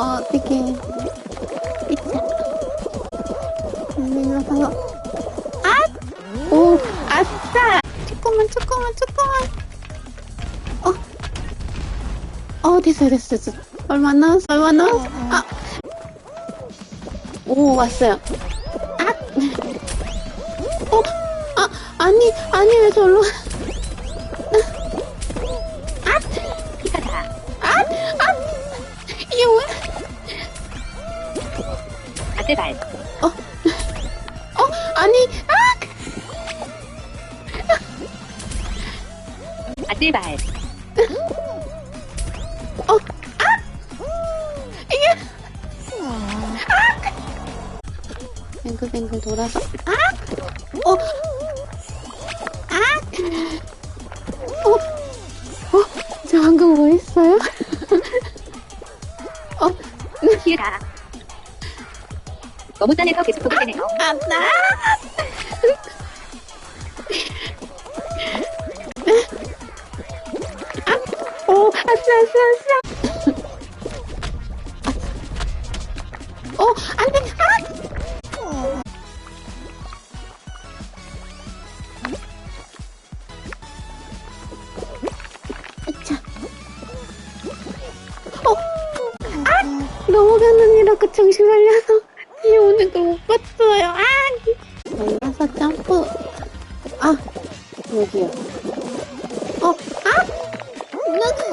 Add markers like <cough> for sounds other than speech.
어, 되게, 있자. 일어서서. 아! 오, 아싸! 조금만, 조금만, 조금만. 어. 어, 됐어요, 됐어, 됐어. 얼마 남았어, 얼마 남았어. 아! 오, 왔어요. 아! 어, 아, 아니, 아니, 왜 절로. 아세발. 어, 어, 아니, 아! 아세발. 어, 아! 이게. 아! 뱅글뱅글 돌아서, 아! 어, 아! 어, 어, 저 방금 뭐 했어요? <laughs> 어, 키우다. 너무 짠해서 계속 보게 되네요. 아, 나! 아, 오, 아싸, 아싸, 아싸. 어, 안 돼, 아! 어, 아! 넘어가느니라고 정신 말려서 이 오는 걸못 봤어요. 아! 올라서 점프. 아, 여기요. 어, 아! 나도.